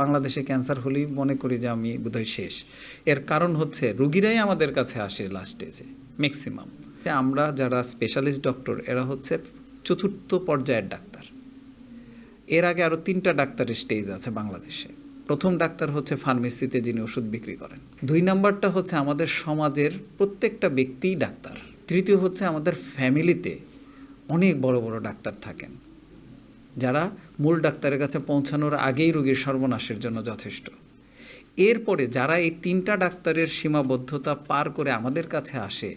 বাংলাদেশে ক্যান্সার হলেই মনে করি যে আমি বোধহয় শেষ। এর কারণ হচ্ছে রুগীরাই আমাদের কাছে আসে লাস্ট স্টেজে ম্যাক্সিমাম আমরা যারা স্পেশালিস্ট ডক্টর এরা হচ্ছে চতুর্থ পর্যায়ের ডাক্তার। এর আগে আরও তিনটা ডাক্তারের স্টেজ আছে বাংলাদেশে। প্রথম ডাক্তার হচ্ছে ফার্মেসিতে যিনি ওষুধ বিক্রি করেন। দুই নাম্বারটা হচ্ছে আমাদের সমাজের প্রত্যেকটা ব্যক্তিই ডাক্তার। তৃতীয় হচ্ছে আমাদের ফ্যামিলিতে অনেক বড় বড় ডাক্তার থাকেন। যারা মূল ডাক্তারের কাছে পৌঁছানোর আগেই রোগীর সর্বনাশের জন্য যথেষ্ট। এরপরে যারা এই তিনটা ডাক্তারের সীমাবদ্ধতা পার করে আমাদের কাছে আসে,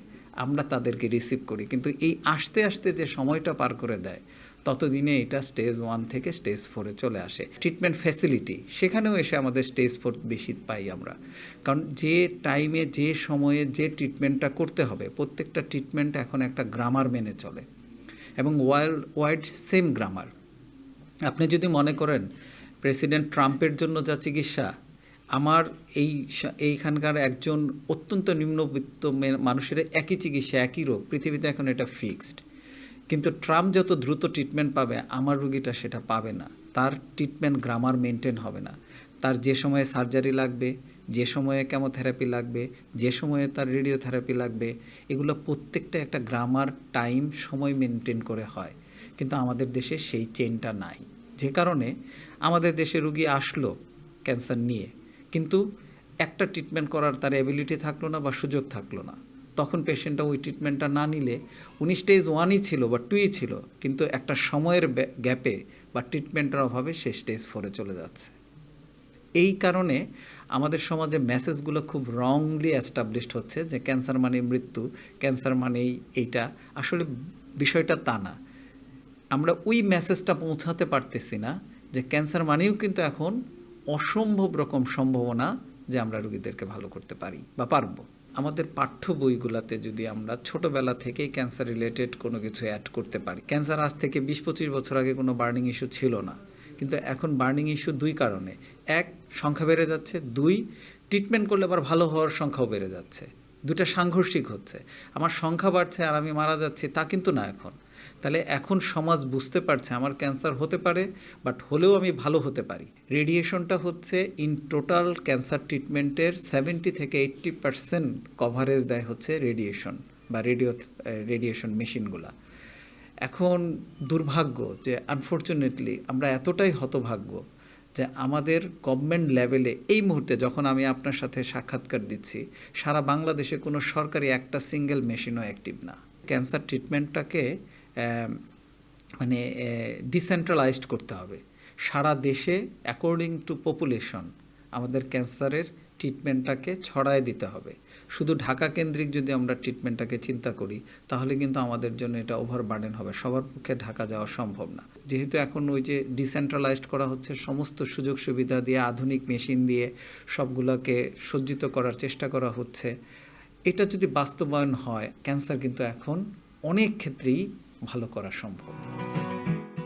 আমরা তাদেরকে রিসিভ করি। কিন্তু এই আসতে আসতে যে সময়টা পার করে দেয়, ততদিনে এটা স্টেজ ওয়ান থেকে স্টেজ ফোরে চলে আসে। ট্রিটমেন্ট ফ্যাসিলিটি সেখানেও এসে আমাদের স্টেজ ফোর বেশি পাই আমরা। কারণ যে টাইমে যে সময়ে যে ট্রিটমেন্টটা করতে হবে, প্রত্যেকটা ট্রিটমেন্ট এখন একটা গ্রামার মেনে চলে। এবং ওয়ার্ল্ড ওয়াইড সেম গ্রামার আপনি যদি মনে করেন প্রেসিডেন্ট ট্রাম্পের জন্য যা চিকিৎসা, আমার এই এইখানকার একজন অত্যন্ত নিম্নবিত্ত মানুষের একই চিকিৎসা, একই রোগ, পৃথিবীতে এখন এটা ফিক্সড। কিন্তু ট্রাম্প যত দ্রুত ট্রিটমেন্ট পাবে, আমার রুগীটা সেটা পাবে না। তার ট্রিটমেন্ট গ্রামার মেনটেন হবে না। তার যে সময়ে সার্জারি লাগবে, যে সময়ে কেমোথেরাপি লাগবে, যে সময়ে তার রেডিওথেরাপি লাগবে, এগুলো প্রত্যেকটা একটা গ্রামার টাইম, সময় মেনটেন করে হয়। কিন্তু আমাদের দেশে সেই চেনটা নাই। যে কারণে আমাদের দেশে রুগী আসলো ক্যান্সার নিয়ে, কিন্তু একটা ট্রিটমেন্ট করার তার এবিলিটি থাকল না বা সুযোগ থাকল না। তখন পেশেন্টটা ওই ট্রিটমেন্টটা না নিলে, উনি স্টেজ ওয়ানই ছিল বা টুই ছিল, কিন্তু একটা সময়ের গ্যাপে বা ট্রিটমেন্টের অভাবে সে স্টেজ ফোরে চলে যাচ্ছে। এই কারণে আমাদের সমাজে মেসেজগুলো খুব রংলি অ্যাস্টাবলিশড হচ্ছে যে, ক্যান্সার মানে মৃত্যু, ক্যান্সার মানেই এইটা। আসলে বিষয়টা তা না। আমরা ওই মেসেজটা পৌঁছাতে পারতেছি না যে ক্যান্সার মানেও কিন্তু এখন অসম্ভব রকম সম্ভাবনা যে আমরা রোগীদেরকে ভালো করতে পারি বা পারব। আমাদের পাঠ্য বইগুলোতে যদি আমরা ছোটবেলা থেকেই ক্যান্সার রিলেটেড কোনো কিছু অ্যাড করতে পারি ক্যান্সার আজ থেকে বিশ পঁচিশ বছর আগে কোনো বার্নিং ইস্যু ছিল না। কিন্তু এখন বার্নিং ইস্যু দুই কারণে। এক, সংখ্যা বেড়ে যাচ্ছে। দুই ট্রিটমেন্ট করলে আবার ভালো হওয়ার সংখ্যাও বেড়ে যাচ্ছে। দুটা সাংঘর্ষিক হচ্ছে। আমার সংখ্যা বাড়ছে আর আমি মারা যাচ্ছি তা কিন্তু না এখন। তাহলে এখন সমাজ বুঝতে পারছে আমার ক্যান্সার হতে পারে, বাট হলেও আমি ভালো হতে পারি। রেডিয়েশনটা হচ্ছে ইন টোটাল ক্যান্সার ট্রিটমেন্টের সেভেন্টি থেকে এইট্টি পার্সেন্ট কভারেজ দেয় হচ্ছে রেডিয়েশন বা রেডিও রেডিয়েশন মেশিনগুলা এখন দুর্ভাগ্য যে আনফর্চুনেটলি আমরা এতটাই হতভাগ্য যে আমাদের গভর্নমেন্ট লেভেলে এই মুহূর্তে যখন আমি আপনার সাথে সাক্ষাৎকার দিচ্ছি, সারা বাংলাদেশে কোনো সরকারি একটা সিঙ্গেল মেশিনও অ্যাক্টিভ না। ক্যান্সার ট্রিটমেন্টটাকে মানে ডিসেন্ট্রালাইজড করতে হবে। সারা দেশে অ্যাকর্ডিং টু পপুলেশন আমাদের ক্যান্সারের ট্রিটমেন্টটাকে ছড়ায় দিতে হবে। শুধু ঢাকা কেন্দ্রিক যদি আমরা ট্রিটমেন্টটাকে চিন্তা করি, তাহলে কিন্তু আমাদের জন্য এটা ওভার বার্ডেন হবে। সবার পক্ষে ঢাকা যাওয়া সম্ভব না। যেহেতু এখন ওই যে ডিসেন্ট্রালাইজড করা হচ্ছে, সমস্ত সুযোগ সুবিধা দিয়ে আধুনিক মেশিন দিয়ে সবগুলোকে সজ্জিত করার চেষ্টা করা হচ্ছে। এটা যদি বাস্তবায়ন হয়, ক্যান্সার কিন্তু এখন অনেক ক্ষেত্রেই ভালো করা সম্ভব।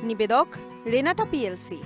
নিবেদক রেনাটা পিএলসি।